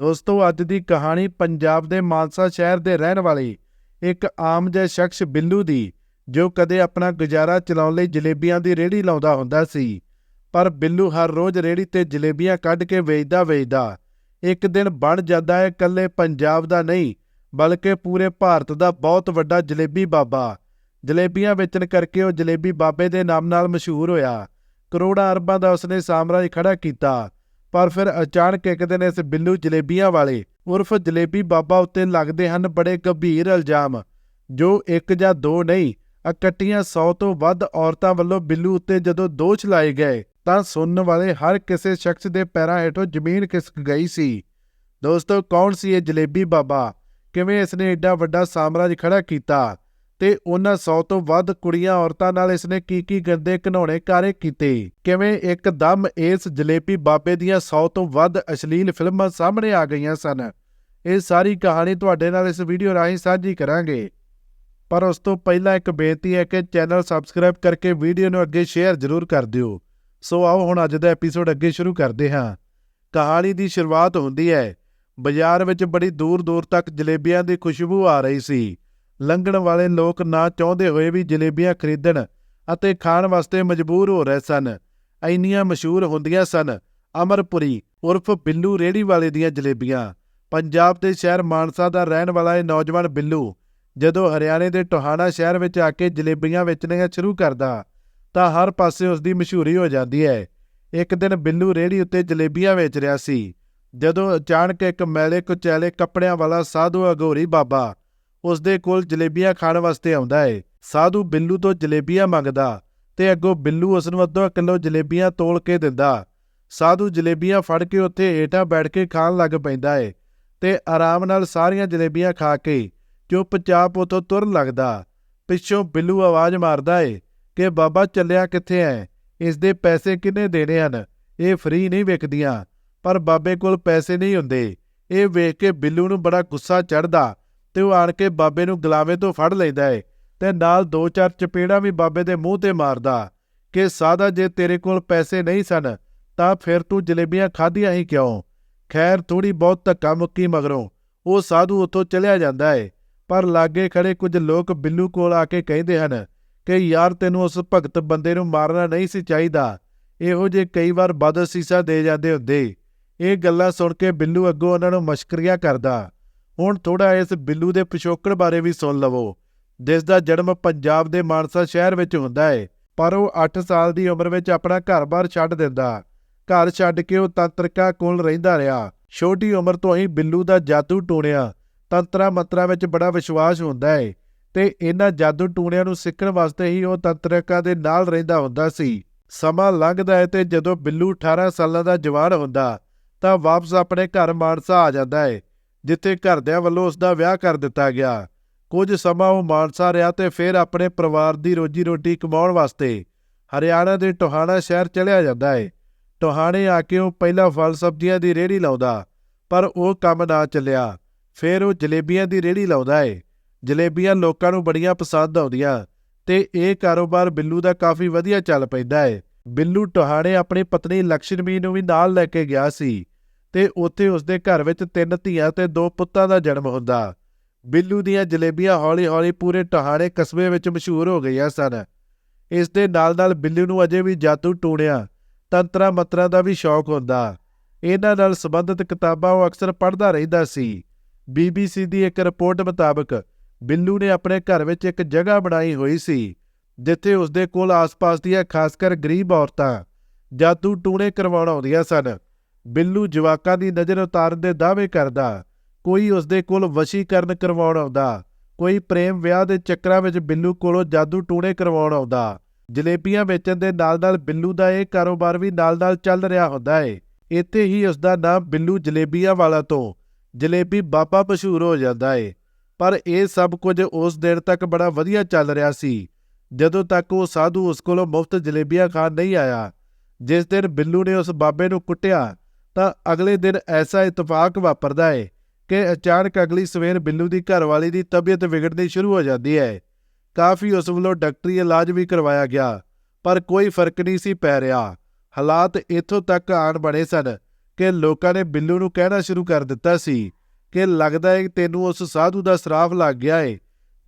ਦੋਸਤੋ, ਅੱਜ ਦੀ ਕਹਾਣੀ ਪੰਜਾਬ ਦੇ ਮਾਨਸਾ ਸ਼ਹਿਰ ਦੇ ਰਹਿਣ ਵਾਲੇ ਇੱਕ ਆਮ ਜਿਹਾ ਸ਼ਖਸ ਬਿੱਲੂ ਦੀ, ਜੋ ਕਦੇ ਆਪਣਾ ਗੁਜ਼ਾਰਾ ਚਲਾਉਣ ਲਈ ਜਲੇਬੀਆਂ ਦੀ ਰੇਹੜੀ ਲਾਉਂਦਾ ਹੁੰਦਾ ਸੀ। ਪਰ ਬਿੱਲੂ ਹਰ ਰੋਜ਼ ਰੇਹੜੀ ਤੇ ਜਲੇਬੀਆਂ ਕੱਢ ਕੇ ਵੇਚਦਾ ਵੇਚਦਾ। ਇੱਕ ਦਿਨ ਬਣ ਜਾਂਦਾ ਹੈ ਇਕੱਲੇ ਪੰਜਾਬ ਦਾ ਨਹੀਂ, ਬਲਕਿ ਪੂਰੇ ਭਾਰਤ ਦਾ ਬਹੁਤ ਵੱਡਾ ਜਲੇਬੀ ਬਾਬਾ। ਜਲੇਬੀਆਂ ਵੇਚਣ ਕਰਕੇ ਉਹ ਜਲੇਬੀ ਬਾਬੇ ਦੇ ਨਾਮ ਨਾਲ ਮਸ਼ਹੂਰ ਹੋਇਆ। ਕਰੋੜਾਂ ਅਰਬਾਂ ਦਾ ਉਸਨੇ ਸਾਮਰਾਜ ਖੜਾ ਕੀਤਾ। ਪਰ ਫਿਰ ਅਚਾਨਕ ਇੱਕ ਦਿਨ ਇਸ ਬਿੱਲੂ ਜਲੇਬੀਆਂ ਵਾਲੇ ਉਰਫ ਜਲੇਬੀ ਬਾਬਾ ਉੱਤੇ ਲੱਗਦੇ ਹਨ ਬੜੇ ਗੰਭੀਰ ਇਲਜ਼ਾਮ। ਜੋ ਇੱਕ ਜਾਂ ਦੋ ਨਹੀਂ, ਇਕੱਠੀਆਂ 100 ਤੋਂ ਵੱਧ ਔਰਤਾਂ ਵੱਲੋਂ ਬਿੱਲੂ ਉੱਤੇ ਜਦੋਂ ਦੋਸ਼ ਲਾਏ ਗਏ, ਤਾਂ ਸੁਣਨ ਵਾਲੇ ਹਰ ਕਿਸੇ ਸ਼ਖਸ ਦੇ ਪੈਰਾਂ ਹੇਠੋਂ ਜ਼ਮੀਨ ਖਿਸਕ ਗਈ ਸੀ। ਦੋਸਤੋ, ਕੌਣ ਸੀ ਇਹ ਜਲੇਬੀ ਬਾਬਾ? ਕਿਵੇਂ ਇਸ ਨੇ ਏਡਾ ਵੱਡਾ ਸਾਮਰਾਜ ਖੜਾ ਕੀਤਾ? ਤੇ ਉਹਨਾਂ 100 ਤੋਂ ਵੱਧ ਕੁੜੀਆਂ ਔਰਤਾਂ ਨਾਲ ਇਸਨੇ ਕੀ ਕੀ ਗੰਦੇ ਘਨੌਣੇ ਕਾਰੇ ਕੀਤੇ। ਕਿਵੇਂ ਇੱਕ ਦਮ ਇਸ ਜਲੇਬੀ ਬਾਬੇ ਦੀਆਂ 100 ਤੋਂ ਵੱਧ ਅਸ਼ਲੀਲ ਫਿਲਮਾਂ ਸਾਹਮਣੇ ਆ ਗਈਆਂ ਸਨ। ਇਹ ਸਾਰੀ ਕਹਾਣੀ ਤੁਹਾਡੇ ਨਾਲ ਇਸ ਵੀਡੀਓ ਰਾਹੀਂ ਸਾਂਝੀ ਕਰਾਂਗੇ। ਪਰ ਉਸ ਤੋਂ ਪਹਿਲਾਂ ਇੱਕ ਬੇਨਤੀ ਹੈ ਕਿ ਚੈਨਲ ਸਬਸਕ੍ਰਾਈਬ ਕਰਕੇ ਵੀਡੀਓ ਨੂੰ ਅੱਗੇ ਸ਼ੇਅਰ ਜ਼ਰੂਰ ਕਰ ਦਿਓ। ਸੋ ਆਓ ਹੁਣ ਅੱਜ ਦਾ ਐਪੀਸੋਡ ਅੱਗੇ ਸ਼ੁਰੂ ਕਰਦੇ ਹਾਂ। ਕਹਾਣੀ ਦੀ ਸ਼ੁਰੂਆਤ ਹੁੰਦੀ ਹੈ। ਬਾਜ਼ਾਰ ਵਿੱਚ ਬੜੀ ਦੂਰ-ਦੂਰ ਤੱਕ ਜਲੇਬੀਆਂ ਦੀ ਖੁਸ਼ਬੂ ਆ ਰਹੀ ਸੀ। ਲੰਘਣ ਵਾਲੇ ਲੋਕ ਨਾ ਚਾਹੁੰਦੇ ਹੋਏ ਵੀ ਜਲੇਬੀਆਂ ਖਰੀਦਣ ਅਤੇ ਖਾਣ ਵਾਸਤੇ ਮਜਬੂਰ ਹੋ ਰਹੇ ਸਨ। ਇੰਨੀਆਂ ਮਸ਼ਹੂਰ ਹੁੰਦੀਆਂ ਸਨ ਅਮਰਪੁਰੀ ਉਰਫ ਬਿੱਲੂ ਰੇੜੀ ਵਾਲੇ ਦੀਆਂ ਜਲੇਬੀਆਂ। ਪੰਜਾਬ ਦੇ ਸ਼ਹਿਰ ਮਾਨਸਾ ਦਾ ਰਹਿਣ ਵਾਲਾ ਇਹ ਨੌਜਵਾਨ ਬਿੱਲੂ ਜਦੋਂ ਹਰਿਆਣੇ ਦੇ ਟੋਹਾਣਾ ਸ਼ਹਿਰ ਵਿੱਚ ਆ ਕੇ ਜਲੇਬੀਆਂ ਵੇਚਣੀਆਂ ਸ਼ੁਰੂ ਕਰਦਾ, ਤਾਂ ਹਰ ਪਾਸੇ ਉਸ ਦੀ ਮਸ਼ਹੂਰੀ ਹੋ ਜਾਂਦੀ ਹੈ। ਇੱਕ ਦਿਨ ਬਿੱਲੂ ਰੇੜੀ ਉੱਤੇ ਜਲੇਬੀਆਂ ਵੇਚ ਰਿਹਾ ਸੀ, ਜਦੋਂ ਅਚਾਨਕ ਇੱਕ ਮੈਲੇ ਕੁਚੈਲੇ ਕੱਪੜਿਆਂ ਵਾਲਾ ਸਾਧੂ ਅਗੋਰੀ ਬਾਬਾ ਉਸ ਦੇ ਕੋਲ ਜਲੇਬੀਆਂ ਖਾਣ ਵਾਸਤੇ ਆਉਂਦਾ ਹੈ ਸਾਧੂ ਬਿੱਲੂ ਤੋਂ ਜਲੇਬੀਆਂ ਮੰਗਦਾ ਤੇ ਅੱਗੋਂ ਬਿੱਲੂ ਉਸ ਨੂੰ ਅੱਧਾ ਕਿਲੋ ਜਲੇਬੀਆਂ ਤੋਲ ਕੇ ਦਿੰਦਾ। ਸਾਧੂ ਜਲੇਬੀਆਂ ਫੜ ਕੇ ਉੱਥੇ ਹੇਠਾਂ ਬੈਠ ਕੇ ਖਾਣ ਲੱਗ ਪੈਂਦਾ ਏ ਤੇ ਆਰਾਮ ਨਾਲ ਸਾਰੀਆਂ ਜਲੇਬੀਆਂ ਖਾ ਕੇ ਚੁੱਪਚਾਪ ਉਥੋਂ ਤੁਰਨ ਲੱਗਦਾ। ਪਿੱਛੋਂ ਬਿੱਲੂ ਆਵਾਜ਼ ਮਾਰਦਾ ਏ ਕਿ, ਬਾਬਾ, ਚੱਲਿਆ ਕਿੱਥੇ ਐ? ਇਸ ਦੇ ਪੈਸੇ ਕਿੰਨੇ ਦੇਣੇ ਹਨ? ਇਹ ਫ੍ਰੀ ਨਹੀਂ ਵਿਕਦੀਆਂ। ਪਰ ਬਾਬੇ ਕੋਲ ਪੈਸੇ ਨਹੀਂ ਹੁੰਦੇ। ਇਹ ਵੇਖ ਕੇ ਬਿੱਲੂ ਨੂੰ ਬੜਾ ਗੁੱਸਾ ਚੜਦਾ ਤੇ ਉਹ ਆਣ ਕੇ ਬਾਬੇ ਨੂੰ ਗਲਾਵੇ ਤੋਂ ਫੜ ਲੈਂਦਾ ਏ ਤੇ ਨਾਲ ਦੋ ਚਾਰ ਚਪੇੜਾਂ ਵੀ ਬਾਬੇ ਦੇ ਮੂੰਹ ਤੇ ਮਾਰਦਾ ਕਿ ਸਾਦਾ ਜੇ ਤੇਰੇ ਕੋਲ ਪੈਸੇ ਨਹੀਂ ਸਨ, ਤਾਂ ਫਿਰ ਤੂੰ ਜਲੇਬੀਆਂ ਖਾਧੀਆਂ ਹੀ ਕਿਉਂ? ਖੈਰ ਥੋੜੀ ਬਹੁਤ ਧੱਕਾ ਮੁੱਕੀ ਮਗਰੋਂ ਉਹ ਸਾਧੂ ਉੱਥੋਂ ਚਲਿਆ ਜਾਂਦਾ ਏ, ਪਰ ਲਾਗੇ ਖੜੇ ਕੁਝ ਲੋਕ ਬਿੱਲੂ ਕੋਲ ਆ ਕੇ ਕਹਿੰਦੇ ਹਨ ਕਿ ਯਾਰ ਤੈਨੂੰ ਉਸ ਭਗਤ ਬੰਦੇ ਨੂੰ ਮਾਰਨਾ ਨਹੀਂ ਸੀ ਚਾਹੀਦਾ। ਇਹੋ ਜੇ ਕਈ ਵਾਰ ਬਦ ਸੀਸਾ ਦੇ ਜਾਂਦੇ ਹੁੰਦੇ। ਇਹ ਗੱਲਾਂ ਸੁਣ ਕੇ ਬਿੱਲੂ ਅੱਗੋਂ ਉਹਨਾਂ ਨੂੰ ਮਸ਼ਕਰੀਆ ਕਰਦਾ। ਹੁਣ ਥੋੜਾ ਇਸ ਬਿੱਲੂ ਦੇ ਪਿਛੋਕੜ ਬਾਰੇ ਵੀ ਸੁਣ ਲਵੋ। ਜਿਸ ਦਾ ਜਨਮ ਪੰਜਾਬ ਦੇ ਮਾਨਸਾ ਸ਼ਹਿਰ ਵਿੱਚ ਹੁੰਦਾ ਹੈ ਪਰ ਉਹ 8 ਸਾਲ ਦੀ ਉਮਰ ਵਿੱਚ ਆਪਣਾ ਘਰ-ਬਾਰ ਛੱਡ ਦਿੰਦਾ। ਘਰ ਛੱਡ ਕੇ ਉਹ ਤੰਤਰਿਕਾ ਕੋਲ ਰਹਿੰਦਾ ਰਿਹਾ। ਛੋਟੀ ਉਮਰ ਤੋਂ ਹੀ ਬਿੱਲੂ ਦਾ ਜਾਦੂ ਟੂਣਿਆ ਤੰਤਰਾ ਮੰਤਰਾਂ ਵਿੱਚ ਬੜਾ ਵਿਸ਼ਵਾਸ ਹੁੰਦਾ ਹੈ ਤੇ ਇਹਨਾਂ ਜਾਦੂ ਟੂਣਿਆਂ ਨੂੰ ਸਿੱਖਣ ਵਾਸਤੇ ਹੀ ਉਹ ਤੰਤਰਿਕਾ ਦੇ ਨਾਲ ਰਹਿੰਦਾ ਹੁੰਦਾ ਸੀ। ਸਮਾਂ ਲੰਘਦਾ ਹੈ ਤੇ ਜਦੋਂ ਬਿੱਲੂ 18 ਸਾਲਾਂ ਦਾ ਜਵਾਨ ਹੁੰਦਾ ਤਾਂ ਵਾਪਸ ਆਪਣੇ ਘਰ ਮਾਨਸਾ ਆ ਜਾਂਦਾ ਹੈ ਜਿੱਥੇ ਘਰਦਿਆਂ ਵੱਲੋਂ ਉਸ ਦਾ ਵਿਆਹ ਕਰ ਦਿੱਤਾ ਗਿਆ। ਕੁਝ ਸਮਾਂ ਉਹ ਮਾਨਸਾ ਰਿਹਾ ਤੇ ਫਿਰ ਆਪਣੇ ਪਰਿਵਾਰ ਦੀ ਰੋਜੀ ਰੋਟੀ ਕਮਾਉਣ ਵਾਸਤੇ ਹਰਿਆਣਾ ਦੇ ਟੋਹਾਣਾ ਸ਼ਹਿਰ ਚਲਿਆ ਜਾਂਦਾ ਹੈ ਟੋਹਾਣੇ ਆ ਕੇ ਉਹ ਪਹਿਲਾਂ ਫਲ ਸਬਜ਼ੀਆਂ ਦੀ ਰੇਹੜੀ ਲਾਉਂਦਾ, ਪਰ ਉਹ ਕੰਮ ਨਾ ਚੱਲਿਆ। ਫਿਰ ਉਹ ਜਲੇਬੀਆਂ ਦੀ ਰੇਹੜੀ ਲਾਉਂਦਾ ਏ। ਜਲੇਬੀਆਂ ਲੋਕਾਂ ਨੂੰ ਬੜੀਆਂ ਪਸੰਦ ਆਉਂਦੀਆਂ ਤੇ ਇਹ ਕਾਰੋਬਾਰ ਬਿੱਲੂ ਦਾ ਕਾਫੀ ਵਧੀਆ ਚੱਲ ਪੈਂਦਾ ਏ। ਬਿੱਲੂ ਟੋਹਾਣੇ ਆਪਣੀ ਪਤਨੀ ਲక్ష్ਮੀ ਨੂੰ ਵੀ ਨਾਲ ਲੈ ਕੇ ਗਿਆ ਸੀ। ਤੇ ਉੱਥੇ ਉਸਦੇ ਘਰ ਵਿੱਚ ਤਿੰਨ ਧੀਆਂ ਤੇ ਦੋ ਪੁੱਤਾਂ ਦਾ ਜਨਮ ਹੁੰਦਾ। ਬਿੱਲੂ ਦੀਆਂ ਜਲੇਬੀਆਂ ਹੌਲੀ-ਹੌਲੀ ਪੂਰੇ ਟਹਾਣੇ ਕਸਬੇ ਵਿੱਚ ਮਸ਼ਹੂਰ ਹੋ ਗਈਆਂ ਸਨ। ਇਸ ਦੇ ਨਾਲ-ਨਾਲ ਬਿੱਲੂ ਨੂੰ ਅਜੇ ਵੀ ਜਾਦੂ ਟੂਣਿਆ ਤੰਤਰਾ ਮੰਤਰਾਂ ਦਾ ਵੀ ਸ਼ੌਕ ਹੁੰਦਾ। ਇਹਨਾਂ ਨਾਲ ਸੰਬੰਧਿਤ ਕਿਤਾਬਾਂ ਉਹ ਅਕਸਰ ਪੜ੍ਹਦਾ ਰਹਿੰਦਾ ਸੀ। BBC ਦੀ ਇੱਕ ਰਿਪੋਰਟ ਮੁਤਾਬਕ, ਬਿੱਲੂ ਨੇ ਆਪਣੇ ਘਰ ਵਿੱਚ ਇੱਕ ਜਗ੍ਹਾ ਬਣਾਈ ਹੋਈ ਸੀ, ਜਿੱਥੇ ਉਸਦੇ ਕੋਲ ਆਸ-ਪਾਸ ਦੀਆਂ ਖਾਸ ਕਰ ਗਰੀਬ ਔਰਤਾਂ ਜਾਦੂ ਟੂਣੇ ਕਰਵਾਉਣ ਆਉਂਦੀਆਂ ਸਨ। ਬਿੱਲੂ ਜਵਾਕਾਂ ਦੀ ਨਜ਼ਰ ਉਤਾਰਨ ਦੇ ਦਾਅਵੇ ਕਰਦਾ, ਕੋਈ ਉਸਦੇ ਕੋਲ ਵਸ਼ੀਕਰਨ ਕਰਵਾਉਣ ਆਉਂਦਾ, ਕੋਈ ਪ੍ਰੇਮ ਵਿਆਹ ਦੇ ਚੱਕਰਾਂ ਵਿੱਚ ਬਿੱਲੂ ਕੋਲੋਂ ਜਾਦੂ ਟੂਣੇ ਕਰਵਾਉਣ ਆਉਂਦਾ, ਜਲੇਬੀਆਂ ਵੇਚਣ ਦੇ ਨਾਲ-ਨਾਲ ਬਿੱਲੂ ਦਾ ਇਹ ਕਾਰੋਬਾਰ ਵੀ ਨਾਲ-ਨਾਲ ਚੱਲ ਰਿਹਾ ਹੁੰਦਾ ਏ। ਇੱਥੇ ਹੀ ਉਸ ਦਾ ਨਾਮ ਬਿੱਲੂ ਜਲੇਬੀਆਂ ਵਾਲਾ ਤੋਂ ਜਲੇਬੀ ਬਾਬਾ ਮਸ਼ਹੂਰ ਹੋ ਜਾਂਦਾ ਏ। ਪਰ ਇਹ ਸਭ ਕੁਝ ਉਸ ਦਿਨ ਤੱਕ ਬੜਾ ਵਧੀਆ ਚੱਲ ਰਿਹਾ ਸੀ, ਜਦੋਂ ਤੱਕ ਉਹ ਸਾਧੂ ਉਸ ਕੋਲੋਂ ਮੁਫਤ ਜਲੇਬੀਆਂ ਖਾਣ ਨਹੀਂ ਆਇਆ, ਜਿਸ ਦਿਨ ਬਿੱਲੂ ਨੇ ਉਸ ਬਾਬੇ ਨੂੰ ਕੁੱਟਿਆ ਤਾਂ ਅਗਲੇ ਦਿਨ ਐਸਾ ਇਤਫਾਕ ਵਾਪਰਦਾ ਹੈ ਕਿ ਅਚਾਨਕ ਅਗਲੀ ਸਵੇਰ ਬਿੱਲੂ ਦੀ ਘਰਵਾਲੀ ਦੀ ਤਬੀਅਤ ਵਿਗੜਨੀ ਸ਼ੁਰੂ ਹੋ ਜਾਂਦੀ ਹੈ ਕਾਫੀ ਉਸ ਵੱਲੋਂ ਡਾਕਟਰੀ ਇਲਾਜ ਵੀ ਕਰਵਾਇਆ ਗਿਆ, ਪਰ ਕੋਈ ਫ਼ਰਕ ਨਹੀਂ ਸੀ ਪੈ ਰਿਹਾ। ਹਾਲਾਤ ਇੱਥੋਂ ਤੱਕ ਆਣ ਬਣੇ ਸਨ ਕਿ ਲੋਕਾਂ ਨੇ ਬਿੱਲੂ ਨੂੰ ਕਹਿਣਾ ਸ਼ੁਰੂ ਕਰ ਦਿੱਤਾ ਸੀ ਕਿ ਲੱਗਦਾ ਹੈ ਤੈਨੂੰ ਉਸ ਸਾਧੂ ਦਾ ਸਰਾਫ ਲੱਗ ਗਿਆ ਏ,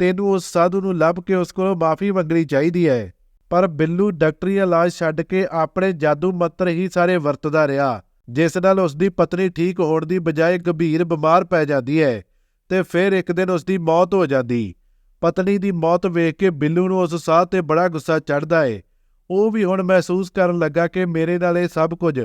ਤੈਨੂੰ ਉਸ ਸਾਧੂ ਨੂੰ ਲੱਭ ਕੇ ਉਸ ਕੋਲੋਂ ਮਾਫੀ ਮੰਗਣੀ ਚਾਹੀਦੀ ਹੈ ਪਰ ਬਿੱਲੂ ਡਾਕਟਰੀ ਇਲਾਜ ਛੱਡ ਕੇ ਆਪਣੇ ਜਾਦੂ ਮੰਤਰ ਹੀ ਸਾਰੇ ਵਰਤਦਾ ਰਿਹਾ। ਜਿਸ ਨਾਲ ਉਸ ਦੀ ਪਤਨੀ ਠੀਕ ਹੋਣ ਦੀ ਬਜਾਏ ਗੰਭੀਰ ਬਿਮਾਰ ਪੈ ਜਾਂਦੀ ਹੈ ਤੇ ਫਿਰ ਇੱਕ ਦਿਨ ਉਸ ਦੀ ਮੌਤ ਹੋ ਜਾਂਦੀ। ਪਤਨੀ ਦੀ ਮੌਤ ਵੇਖ ਕੇ ਬਿੱਲੂ ਨੂੰ ਉਸ ਸਾਹ ਤੇ ਬੜਾ ਗੁੱਸਾ ਚੜਦਾ ਏ। ਉਹ ਵੀ ਹੁਣ ਮਹਿਸੂਸ ਕਰਨ ਲੱਗਾ ਕਿ ਮੇਰੇ ਨਾਲ ਇਹ ਸਭ ਕੁਝ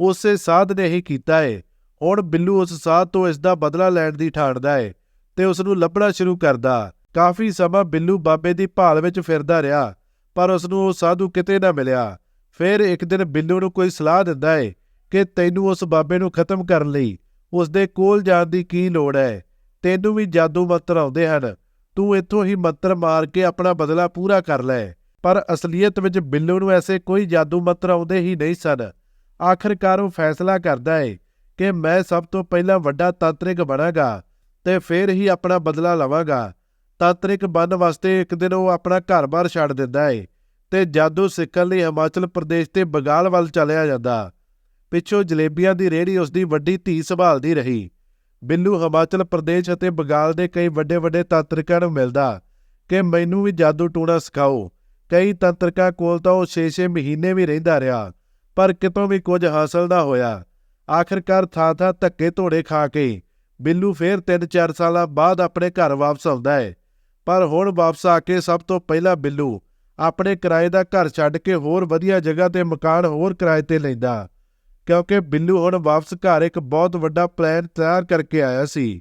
ਉਸੇ ਸਾਧ ਨੇ ਹੀ ਕੀਤਾ ਏ। ਹੁਣ ਬਿੱਲੂ ਉਸ ਸਾਧ ਤੋਂ ਇਸ ਦਾ ਬਦਲਾ ਲੈਣ ਦੀ ਠਾਣਦਾ ਏ ਤੇ ਉਸ ਨੂੰ ਲੱਭਣਾ ਸ਼ੁਰੂ ਕਰਦਾ। ਕਾਫੀ ਸਮਾਂ ਬਿੱਲੂ ਬਾਬੇ ਦੀ ਭਾਲ ਵਿੱਚ ਫਿਰਦਾ ਰਿਹਾ, ਪਰ ਉਸ ਨੂੰ ਉਹ ਸਾਧੂ ਕਿਤੇ ਨਾ ਮਿਲਿਆ। ਫਿਰ ਇੱਕ ਦਿਨ ਬਿੱਲੂ ਨੂੰ ਕੋਈ ਸਲਾਹ ਦਿੰਦਾ ਏ ਕਿ ਤੈਨੂੰ ਉਸ ਬਾਬੇ ਨੂੰ ਖਤਮ ਕਰਨ ਲਈ ਉਸ ਦੇ ਕੋਲ ਜਾਣ ਦੀ ਕੀ ਲੋੜ ਹੈ? ਤੈਨੂੰ ਵੀ ਜਾਦੂ ਮੰਤਰ ਆਉਂਦੇ ਹਨ। ਤੂੰ ਇੱਥੋਂ ਹੀ ਮੰਤਰ ਮਾਰ ਕੇ ਆਪਣਾ ਬਦਲਾ ਪੂਰਾ ਕਰ ਲੈ। ਪਰ ਅਸਲੀਅਤ ਵਿੱਚ ਬਿੱਲੂ ਨੂੰ ਐਸੇ ਕੋਈ ਜਾਦੂ ਮੰਤਰ ਆਉਂਦੇ ਹੀ ਨਹੀਂ ਸਨ। ਆਖਰਕਾਰ ਉਹ ਫੈਸਲਾ ਕਰਦਾ ਏ ਕਿ ਮੈਂ ਸਭ ਤੋਂ ਪਹਿਲਾਂ ਵੱਡਾ ਤਾਂਤਰਿਕ ਬਣਾਂਗਾ ਤੇ ਫਿਰ ਹੀ ਆਪਣਾ ਬਦਲਾ ਲਵਾਂਗਾ। ਤਾਂਤਰਿਕ ਬਣਨ ਵਾਸਤੇ ਇੱਕ ਦਿਨ ਉਹ ਆਪਣਾ ਘਰ-ਬਾਰ ਛੱਡ ਦਿੰਦਾ ਏ ਤੇ ਜਾਦੂ ਸਿੱਖਣ ਲਈ ਹਿਮਾਚਲ ਪ੍ਰਦੇਸ਼ ਤੇ ਬੰਗਾਲ ਵੱਲ ਚਲਿਆ ਜਾਂਦਾ। ਪਿੱਛੋਂ ਜਲੇਬੀਆਂ ਦੀ ਰੇਹੜੀ ਉਸ ਦੀ ਵੱਡੀ ਧੀ ਸੰਭਾਲਦੀ ਰਹੀ। ਬਿੱਲੂ ਹਿਮਾਚਲ ਪ੍ਰਦੇਸ਼ ਅਤੇ ਬੰਗਾਲ ਦੇ ਕਈ ਵੱਡੇ-ਵੱਡੇ ਤਾਂਤਰਿਕਾਂ ਨੂੰ ਮਿਲਦਾ ਕਿ ਮੈਨੂੰ ਵੀ ਜਾਦੂ ਟੂਣਾ ਸਿਖਾਓ। ਕਈ ਤੰਤਰਕਾਂ ਕੋਲ ਤਾਂ ਉਹ 6-6 ਮਹੀਨੇ ਵੀ ਰਹਿੰਦਾ ਰਿਹਾ, ਪਰ ਕਿਤੋਂ ਵੀ ਕੁਝ ਹਾਸਲ ਨਾ ਹੋਇਆ। ਆਖਰਕਾਰ ਥਾਂ-ਥਾਂ ਧੱਕੇ ਧੋੜੇ ਖਾ ਕੇ ਬਿੱਲੂ ਫੇਰ 3-4 ਸਾਲਾਂ ਬਾਅਦ ਆਪਣੇ ਘਰ ਵਾਪਸ ਆਉਂਦਾ ਹੈ। ਪਰ ਹੁਣ ਵਾਪਸ ਆ ਕੇ ਸਭ ਤੋਂ ਪਹਿਲਾਂ ਬਿੱਲੂ ਆਪਣੇ ਕਿਰਾਏ ਦਾ ਘਰ ਛੱਡ ਕੇ ਹੋਰ ਵਧੀਆ ਜਗ੍ਹਾ ਤੇ ਮਕਾਨ ਹੋਰ ਕਿਰਾਏ ਤੇ ਲੈਂਦਾ। ਕਿਉਂਕਿ ਬਿੱਲੂ ਹੁਣ ਵਾਪਸ ਘਰ ਇੱਕ ਬਹੁਤ ਵੱਡਾ ਪਲਾਨ ਤਿਆਰ ਕਰਕੇ ਆਇਆ ਸੀ।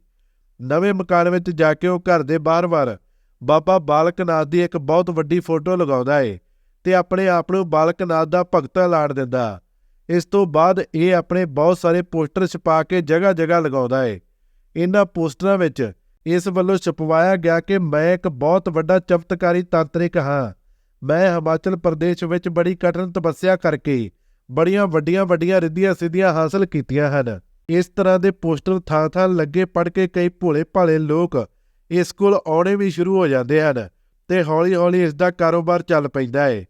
ਨਵੇਂ ਮਕਾਨ ਵਿੱਚ ਜਾ ਕੇ ਉਹ ਘਰ ਦੇ ਬਾਹਰ-ਬਾਹਰ ਬਾਬਾ ਬਾਲਕ ਨਾਥ ਦੀ ਇੱਕ ਬਹੁਤ ਵੱਡੀ ਫੋਟੋ ਲਗਾਉਂਦਾ ਏ ਤੇ ਆਪਣੇ ਆਪ ਨੂੰ ਬਾਲਕ ਨਾਥ ਦਾ ਭਗਤ ਐਲਾਨ ਦਿੰਦਾ। ਇਸ ਤੋਂ ਬਾਅਦ ਇਹ ਆਪਣੇ ਬਹੁਤ ਸਾਰੇ ਪੋਸਟਰ ਛਪਾ ਕੇ ਜਗ੍ਹਾ-ਜਗ੍ਹਾ ਲਗਾਉਂਦਾ ਏ। ਇਹਨਾਂ ਪੋਸਟਰਾਂ ਵਿੱਚ ਇਸ ਵੱਲੋਂ ਛਪਵਾਇਆ ਗਿਆ ਕਿ ਮੈਂ ਇੱਕ ਬਹੁਤ ਵੱਡਾ ਚਮਤਕਾਰੀ ਤਾਂਤਰਿਕ ਹਾਂ। ਮੈਂ ਹਿਮਾਚਲ ਪ੍ਰਦੇਸ਼ ਵਿੱਚ ਬੜੀ ਕਠਿਨ ਤਪੱਸਿਆ ਕਰਕੇ ਬੜੀਆਂ ਵੱਡੀਆਂ ਵੱਡੀਆਂ ਰਿੱਧੀਆਂ ਸਿੱਧੀਆਂ ਹਾਸਲ ਕੀਤੀਆਂ ਹਨ। ਇਸ ਤਰ੍ਹਾਂ ਦੇ ਪੋਸਟਰ ਥਾਂ-ਥਾਂ ਲੱਗੇ ਪੜ ਕੇ ਕਈ ਭੋਲੇ-ਭਾਲੇ ਲੋਕ ਇਸ ਕੋਲ ਆਉਣੇ ਵੀ ਸ਼ੁਰੂ ਹੋ ਜਾਂਦੇ ਹਨ ਤੇ ਹੌਲੀ-ਹੌਲੀ ਇਸ ਦਾ ਕਾਰੋਬਾਰ ਚੱਲ ਪੈਂਦਾ ਹੈ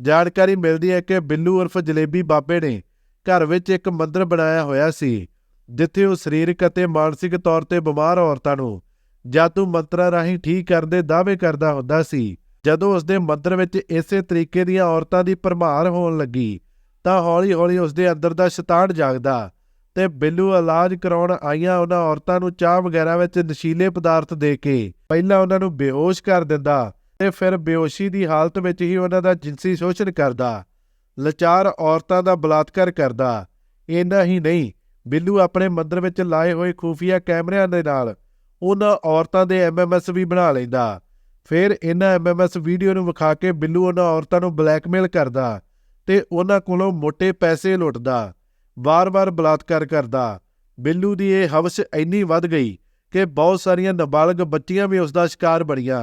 ਜਾਣਕਾਰੀ ਮਿਲਦੀ ਹੈ ਕਿ ਬਿੱਲੂ ਉਰਫ ਜਲੇਬੀ ਬਾਬੇ ਨੇ ਘਰ ਵਿੱਚ ਇੱਕ ਮੰਦਿਰ ਬਣਾਇਆ ਹੋਇਆ ਸੀ, ਜਿੱਥੇ ਉਹ ਸਰੀਰਕ ਅਤੇ ਮਾਨਸਿਕ ਤੌਰ ਤੇ ਬਿਮਾਰ ਔਰਤਾਂ ਨੂੰ ਜਾਦੂ ਮੰਤਰਾਂ ਰਾਹੀਂ ਠੀਕ ਕਰਨ ਦੇ ਦਾਅਵੇ ਕਰਦਾ ਹੁੰਦਾ ਸੀ। ਜਦੋਂ ਉਸ ਦੇ ਮੰਦਿਰ ਵਿੱਚ ਇਸੇ ਤਰੀਕੇ ਦੀਆਂ ਔਰਤਾਂ ਦੀ ਭਰਮਾਰ ਹੋਣ ਲੱਗੀ ਤਾਂ ਹੌਲੀ-ਹੌਲੀ ਉਸ ਦੇ ਅੰਦਰ ਦਾ ਸ਼ੈਤਾਨ ਜਾਗਦਾ ਤੇ ਬਿੱਲੂ ਇਲਾਜ ਕਰਾਉਣ ਆਈਆਂ ਉਹਨਾਂ ਔਰਤਾਂ ਨੂੰ ਚਾਹ ਵਗੈਰਾ ਵਿੱਚ ਨਸ਼ੀਲੇ ਪਦਾਰਥ ਦੇ ਕੇ ਪਹਿਲਾਂ ਉਹਨਾਂ ਨੂੰ ਬੇਹੋਸ਼ ਕਰ ਦਿੰਦਾ ਤੇ ਫਿਰ ਬੇਹੋਸ਼ੀ ਦੀ ਹਾਲਤ ਵਿੱਚ ਹੀ ਉਹਨਾਂ ਦਾ ਜਿਨਸੀ ਸ਼ੋਸ਼ਣ ਕਰਦਾ। ਲਾਚਾਰ ਔਰਤਾਂ ਦਾ ਬਲਾਤਕਾਰ ਕਰਦਾ। ਇੰਨਾ ਹੀ ਨਹੀਂ, ਬਿੱਲੂ ਆਪਣੇ ਮੰਦਰ ਵਿੱਚ ਲਾਏ ਹੋਏ ਖੂਫੀਆ ਕੈਮਰਿਆਂ ਦੇ ਨਾਲ ਉਹਨਾਂ ਔਰਤਾਂ ਦੇ ਐਮਐਮਐਸ ਵੀ ਬਣਾ ਲੈਂਦਾ। ਫਿਰ ਇਹਨਾਂ ਐਮਐਮਐਸ ਵੀਡੀਓ ਨੂੰ ਵਿਖਾ ਕੇ ਬਿੱਲੂ ਉਹਨਾਂ ਔਰਤਾਂ ਨੂੰ ਬਲੈਕਮੇਲ ਕਰਦਾ ਤੇ ਉਹਨਾਂ ਕੋਲੋਂ ਮੋٹے ਪੈਸੇ ਲੁੱਟਦਾ, ਵਾਰ-ਵਾਰ ਬਲਾਤਕਾਰ ਕਰਦਾ। ਬਿੱਲੂ ਦੀ ਇਹ ਹਵਸ ਇੰਨੀ ਵੱਧ ਗਈ ਕਿ ਬਹੁਤ ਸਾਰੀਆਂ ਨਾਬਾਲਗ ਬੱਚੀਆਂ ਵੀ ਉਸ ਦਾ ਸ਼ਿਕਾਰ ਬਣੀਆਂ।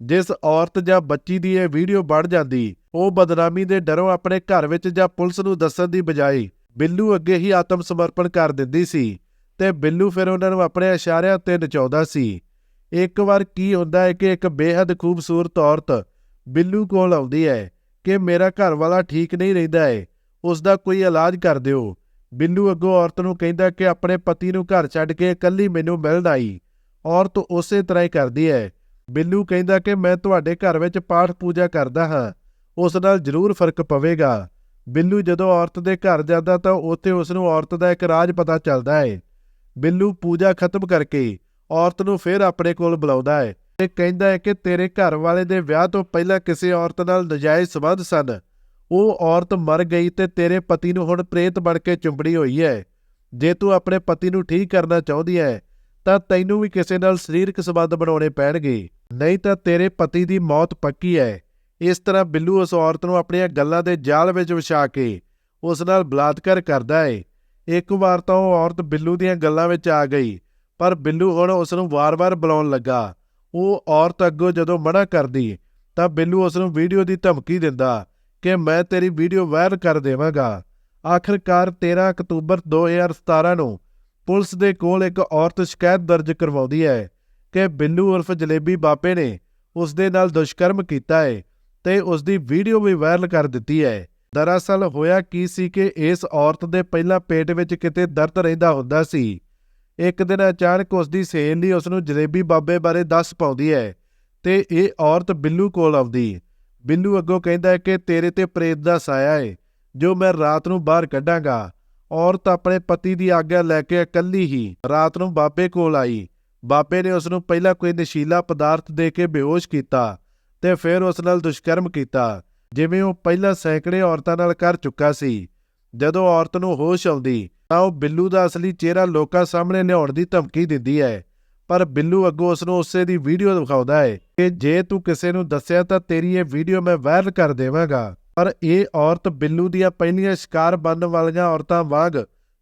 ਜਿਸ ਔਰਤ ਜਾਂ ਬੱਚੀ ਦੀ ਇਹ ਵੀਡੀਓ ਵੱਧ ਜਾਂਦੀ, ਉਹ ਬਦਨਾਮੀ ਦੇ ਡਰੋਂ ਆਪਣੇ ਘਰ ਵਿੱਚ ਜਾਂ ਪੁਲਿਸ ਨੂੰ ਦੱਸਣ ਦੀ ਬਜਾਏ ਬਿੱਲੂ ਅੱਗੇ ਹੀ ਆਤਮ ਸਮਰਪਣ ਕਰ ਦਿੰਦੀ ਸੀ ਤੇ ਬਿੱਲੂ ਫਿਰ ਉਹਨਾਂ ਨੂੰ ਆਪਣੇ ਇਸ਼ਾਰਿਆਂ ਤੇ ਨਚਾਉਂਦਾ ਸੀ। ਇੱਕ ਵਾਰ ਕੀ ਹੁੰਦਾ ਹੈ ਕਿ ਇੱਕ ਬੇਹੱਦ ਖੂਬਸੂਰਤ ਔਰਤ ਬਿੱਲੂ ਕੋਲ ਆਉਂਦੀ ਹੈ। ਕਿ ਮੇਰਾ ਘਰ ਵਾਲਾ ਠੀਕ ਨਹੀਂ ਰਹਿੰਦਾ ਹੈ ਉਸ ਦਾ ਕੋਈ ਇਲਾਜ ਕਰ ਦਿਓ। ਬਿੱਲੂ ਅੱਗੋਂ ਔਰਤ ਨੂੰ ਕਹਿੰਦਾ ਕਿ ਆਪਣੇ ਪਤੀ ਨੂੰ ਘਰ ਛੱਡ ਕੇ ਇਕੱਲੀ ਮੈਨੂੰ ਮਿਲਣ ਆਈ। ਔਰਤ ਉਸੇ ਤਰ੍ਹਾਂ ਹੀ ਕਰਦੀ ਹੈ ਬਿੱਲੂ ਕਹਿੰਦਾ ਕਿ ਮੈਂ ਤੁਹਾਡੇ ਘਰ ਵਿੱਚ ਪਾਠ ਪੂਜਾ ਕਰਦਾ ਹਾਂ, ਉਸ ਨਾਲ ਜ਼ਰੂਰ ਫ਼ਰਕ ਪਵੇਗਾ। ਬਿੱਲੂ ਜਦੋਂ ਔਰਤ ਦੇ ਘਰ ਜਾਂਦਾ ਤਾਂ ਉੱਥੇ ਉਸ ਨੂੰ ਔਰਤ ਦਾ ਇੱਕ ਰਾਜ ਪਤਾ ਚੱਲਦਾ ਹੈ ਬਿੱਲੂ ਪੂਜਾ ਖਤਮ ਕਰਕੇ ਔਰਤ ਨੂੰ ਫਿਰ ਆਪਣੇ ਕੋਲ ਬੁਲਾਉਂਦਾ ਹੈ ਤੇ ਕਹਿੰਦਾ ਹੈ ਕਿ ਤੇਰੇ ਘਰ ਵਾਲੇ ਦੇ ਵਿਆਹ ਤੋਂ ਪਹਿਲਾਂ ਕਿਸੇ ਔਰਤ ਨਾਲ ਨਜਾਇਜ਼ ਸਬੰਧ ਸਨ। ਉਹ ਔਰਤ ਮਰ ਗਈ ਤੇ ਤੇਰੇ ਪਤੀ ਨੂੰ ਹੁਣ ਪ੍ਰੇਤ ਬਣ ਕੇ ਚੁੰਬੜੀ ਹੋਈ ਹੈ। ਜੇ ਤੂੰ ਆਪਣੇ ਪਤੀ ਨੂੰ ਠੀਕ ਕਰਨਾ ਚਾਹੁੰਦੀ ਹੈ, ਤਾਂ ਤੈਨੂੰ ਵੀ ਕਿਸੇ ਨਾਲ ਸਰੀਰਕ ਸਬੰਧ ਬਣਾਉਣੇ ਪੈਣਗੇ। ਨਹੀਂ ਤਾਂ ਤੇਰੇ ਪਤੀ ਦੀ ਮੌਤ ਪੱਕੀ ਹੈ। ਇਸ ਤਰ੍ਹਾਂ ਬਿੱਲੂ ਉਸ ਔਰਤ ਨੂੰ ਆਪਣੀਆਂ ਗੱਲਾਂ ਦੇ ਜਾਲ ਵਿੱਚ ਵਿਛਾ ਕੇ ਉਸ ਨਾਲ ਬਲਾਤਕਾਰ ਕਰਦਾ ਹੈ ਇੱਕ ਵਾਰ ਤਾਂ ਉਹ ਔਰਤ ਬਿੱਲੂ ਦੀਆਂ ਗੱਲਾਂ ਵਿੱਚ ਆ ਗਈ, ਪਰ ਬਿੱਲੂ ਹੁਣ ਉਸ ਨੂੰ ਵਾਰ-ਵਾਰ ਬੁਲਾਉਣ ਲੱਗਾ। ਉਹ ਔਰਤ ਅੱਗੋਂ ਜਦੋਂ ਮਨਾ ਕਰਦੀ, ਤਾਂ ਬਿੱਲੂ ਉਸ ਨੂੰ ਵੀਡੀਓ ਦੀ ਧਮਕੀ ਦਿੰਦਾ ਕਿ ਮੈਂ ਤੇਰੀ ਵੀਡੀਓ ਵਾਇਰਲ ਕਰ ਦੇਵਾਂਗਾ। ਆਖਰਕਾਰ 13 ਅਕਤੂਬਰ 2017 ਨੂੰ ਪੁਲਿਸ ਦੇ ਕੋਲ ਇੱਕ ਔਰਤ ਸ਼ਿਕਾਇਤ ਦਰਜ ਕਰਵਾਉਂਦੀ ਹੈ ਕਿ ਬਿੱਲੂ ਉਰਫ ਜਲੇਬੀ ਬਾਪੇ ਨੇ ਉਸ ਦੇ ਨਾਲ ਦੁਸ਼ਕਰਮ ਕੀਤਾ ਹੈ ਤੇ ਉਸ ਦੀ ਵੀਡੀਓ ਵੀ ਵਾਇਰਲ ਕਰ ਦਿੱਤੀ ਹੈ। ਦਰਅਸਲ ਹੋਇਆ ਕੀ ਸੀ ਕਿ ਇਸ ਔਰਤ ਦੇ ਪਹਿਲਾਂ ਪੇਟ ਵਿੱਚ ਕਿਤੇ ਦਰਦ ਰਹਿੰਦਾ ਹੁੰਦਾ ਸੀ। ਇੱਕ ਦਿਨ ਅਚਾਨਕ ਉਸ ਦੀ ਸਹੇਲੀ ਉਸ ਨੂੰ ਜਲੇਬੀ ਬਾਬੇ ਬਾਰੇ ਦੱਸ ਪਾਉਂਦੀ ਹੈ ਤੇ ਇਹ ਔਰਤ ਬਿੱਲੂ ਕੋਲ ਆਉਂਦੀ। ਬਿੱਲੂ ਅੱਗੋਂ ਕਹਿੰਦਾ ਹੈ ਕਿ ਤੇਰੇ ਤੇ ਪ੍ਰੇਤ ਦਾ ਸਾਇਆ ਹੈ ਜੋ ਮੈਂ ਰਾਤ ਨੂੰ ਬਾਹਰ ਕੱਢਾਂਗਾ। ਔਰਤ ਆਪਣੇ ਪਤੀ ਦੀ ਆਗਿਆ ਲੈ ਕੇ ਇਕੱਲੀ ਹੀ ਰਾਤ ਨੂੰ ਬਾਬੇ ਕੋਲ ਆਈ। ਬਾਬੇ ਨੇ ਉਸ ਨੂੰ ਪਹਿਲਾਂ ਕੋਈ ਨਸ਼ੀਲਾ ਪਦਾਰਥ ਦੇ ਕੇ ਬੇਹੋਸ਼ ਕੀਤਾ ਤੇ ਫਿਰ ਉਸ ਨਾਲ ਦੁਸ਼ਕਰਮ ਕੀਤਾ, ਜਿਵੇਂ ਉਹ ਪਹਿਲਾਂ ਸੈਂਕੜੇ ਔਰਤਾਂ ਨਾਲ ਕਰ ਚੁੱਕਾ ਸੀ। ਜਦੋਂ ਔਰਤ ਨੂੰ ਹੋਸ਼ ਆਉਂਦੀ, ਤਾਂ ਉਹ ਬਿੱਲੂ ਦਾ ਅਸਲੀ ਚਿਹਰਾ ਲੋਕਾਂ ਸਾਹਮਣੇ ਲਿਆਉਣ ਦੀ ਧਮਕੀ ਦਿੰਦੀ ਹੈ। ਪਰ ਬਿੱਲੂ ਅੱਗੋਂ ਉਸ ਨੂੰ ਉਸੇ ਦੀ ਵੀਡੀਓ ਦਿਖਾਉਂਦਾ ਹੈ ਕਿ ਜੇ ਤੂੰ ਕਿਸੇ ਨੂੰ ਦੱਸਿਆ ਤਾਂ ਤੇਰੀ ਇਹ ਵੀਡੀਓ ਮੈਂ ਵਾਇਰਲ ਕਰ ਦੇਵਾਂਗਾ। ਪਰ ਇਹ ਔਰਤ ਬਿੱਲੂ ਦੀਆਂ ਪਹਿਲੀਆਂ ਸ਼ਿਕਾਰ ਬਣਨ ਵਾਲੀਆਂ ਔਰਤਾਂ ਵਾਂਗ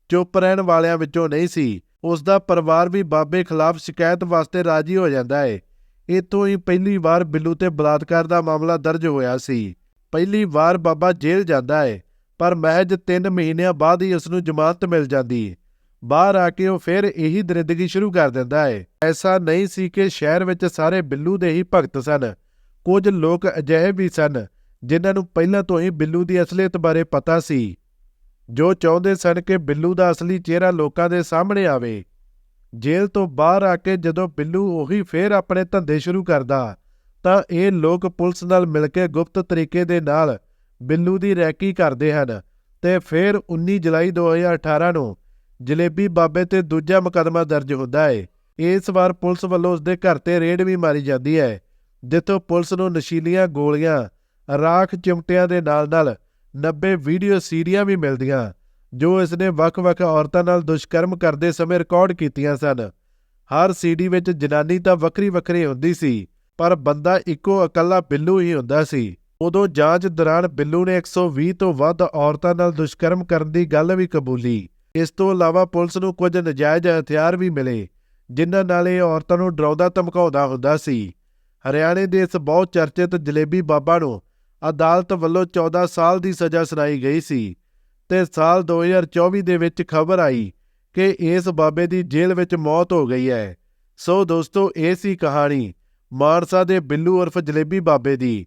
ਚੁੱਪ ਰਹਿਣ ਵਾਲਿਆਂ ਵਿੱਚੋਂ ਨਹੀਂ ਸੀ। ਉਸ ਦਾ ਪਰਿਵਾਰ ਵੀ ਬਾਬੇ ਖਿਲਾਫ ਸ਼ਿਕਾਇਤ ਵਾਸਤੇ ਰਾਜੀ ਹੋ ਜਾਂਦਾ ਹੈ। ਇਤੋਂ ਹੀ ਪਹਿਲੀ ਵਾਰ ਬਿੱਲੂ ਤੇ ਬਲਾਤਕਾਰ ਦਾ ਮਾਮਲਾ ਦਰਜ ਹੋਇਆ ਸੀ। ਪਹਿਲੀ ਵਾਰ ਬਾਬਾ ਜੇਲ੍ਹ ਜਾਂਦਾ ਹੈ। ਪਰ ਮਹਿਜ 3 ਮਹੀਨਿਆਂ ਬਾਅਦ ਹੀ ਉਸ ਨੂੰ ਜ਼ਮਾਨਤ ਮਿਲ ਜਾਂਦੀ। ਹੈ ਬਾਹਰ ਆ ਕੇ ਉਹ ਫਿਰ ਇਹੀ ਦਰਿੰਦਗੀ ਸ਼ੁਰੂ ਕਰ ਦਿੰਦਾ ਹੈ ਐਸਾ ਨਹੀਂ ਸੀ ਕਿ ਸ਼ਹਿਰ ਵਿੱਚ ਸਾਰੇ ਬਿੱਲੂ ਦੇ ਹੀ ਭਗਤ ਸਨ। ਕੁਝ ਲੋਕ ਅਜਿਹੇ ਵੀ ਸਨ, ਜਿਨ੍ਹਾਂ ਨੂੰ ਪਹਿਲਾਂ ਤੋਂ ਹੀ ਬਿੱਲੂ ਦੀ ਅਸਲੀਅਤ ਬਾਰੇ ਪਤਾ ਸੀ। ਜੋ ਚਾਹੁੰਦੇ ਸਨ ਕਿ ਬਿੱਲੂ ਦਾ ਅਸਲੀ ਚਿਹਰਾ ਲੋਕਾਂ ਦੇ ਸਾਹਮਣੇ ਆਵੇ। ਜੇਲ੍ਹ ਤੋਂ ਬਾਹਰ ਆ ਕੇ ਜਦੋਂ ਬਿੱਲੂ ਉਹੀ ਫੇਰ ਆਪਣੇ ਧੰਦੇ ਸ਼ੁਰੂ ਕਰਦਾ, ਤਾਂ ਇਹ ਲੋਕ ਪੁਲਿਸ ਨਾਲ ਮਿਲ ਕੇ ਗੁਪਤ ਤਰੀਕੇ ਦੇ ਨਾਲ ਬਿੱਲੂ ਦੀ ਰੈਕੀ ਕਰਦੇ ਹਨ ਤੇ ਫਿਰ 19 ਜੁਲਾਈ 2018 ਨੂੰ ਜਲੇਬੀ ਬਾਬੇ ਤੇ ਦੂਜਾ ਮੁਕੱਦਮਾ ਦਰਜ ਹੁੰਦਾ ਹੈ ਇਸ ਵਾਰ ਪੁਲਿਸ ਵੱਲੋਂ ਉਸਦੇ ਘਰ ਤੇ ਰੇਡ ਵੀ ਮਾਰੀ ਜਾਂਦੀ ਹੈ ਜਿੱਥੋਂ ਪੁਲਿਸ ਨੂੰ ਨਸ਼ੀਲੀਆਂ ਗੋਲੀਆਂ, ਰਾਖ ਚਿਮਟਿਆਂ ਦੇ ਨਾਲ-ਨਾਲ 90 ਵੀਡੀਓ ਸੀਡੀਆਂ ਵੀ ਮਿਲਦੀਆਂ, ਜੋ ਇਸ ਨੇ ਵੱਖ-ਵੱਖ ਔਰਤਾਂ ਨਾਲ ਦੁਸ਼ਕਰਮ ਕਰਦੇ ਸਮੇਂ ਰਿਕਾਰਡ ਕੀਤੀਆਂ ਸਨ। ਹਰ ਸੀਡੀ ਵਿੱਚ ਜਨਾਨੀ ਤਾਂ ਵੱਖਰੀ-ਵੱਖਰੀ ਹੁੰਦੀ ਸੀ, ਪਰ ਬੰਦਾ ਇੱਕੋ ਇਕੱਲਾ ਬਿੱਲੂ ਹੀ ਹੁੰਦਾ ਸੀ। ਉਦੋਂ ਜਾਂਚ ਦੌਰਾਨ ਬਿੱਲੂ ਨੇ 120 ਤੋਂ ਵੱਧ ਔਰਤਾਂ ਨਾਲ ਦੁਸ਼ਕਰਮ ਕਰਨ ਦੀ ਗੱਲ ਵੀ ਕਬੂਲੀ। ਇਸ ਤੋਂ ਇਲਾਵਾ ਪੁਲਿਸ ਨੂੰ ਕੁਝ ਨਜਾਇਜ਼ ਹਥਿਆਰ ਵੀ ਮਿਲੇ, ਜਿਨ੍ਹਾਂ ਨਾਲ ਇਹ ਔਰਤਾਂ ਨੂੰ ਡਰਾਉਂਦਾ ਧਮਕਾਉਂਦਾ ਹੁੰਦਾ ਸੀ। ਹਰਿਆਣੇ ਦੇ ਇਸ ਬਹੁਤ ਚਰਚਿਤ ਜਲੇਬੀ ਬਾਬਾ ਨੂੰ ਅਦਾਲਤ ਵੱਲੋਂ 14 ਸਾਲ ਦੀ ਸਜ਼ਾ ਸੁਣਾਈ ਗਈ ਸੀ ਤੇ ਸਾਲ 2024 ਦੇ ਵਿੱਚ ਖਬਰ ਆਈ ਕਿ ਇਸ ਬਾਬੇ ਦੀ ਜੇਲ੍ਹ ਵਿੱਚ ਮੌਤ ਹੋ ਗਈ ਹੈ। ਸੋ ਦੋਸਤੋ, ਇਹ ਸੀ ਕਹਾਣੀ ਮਾਨਸਾ ਦੇ ਬਿੱਲੂ ਉਰਫ ਜਲੇਬੀ ਬਾਬੇ ਦੀ।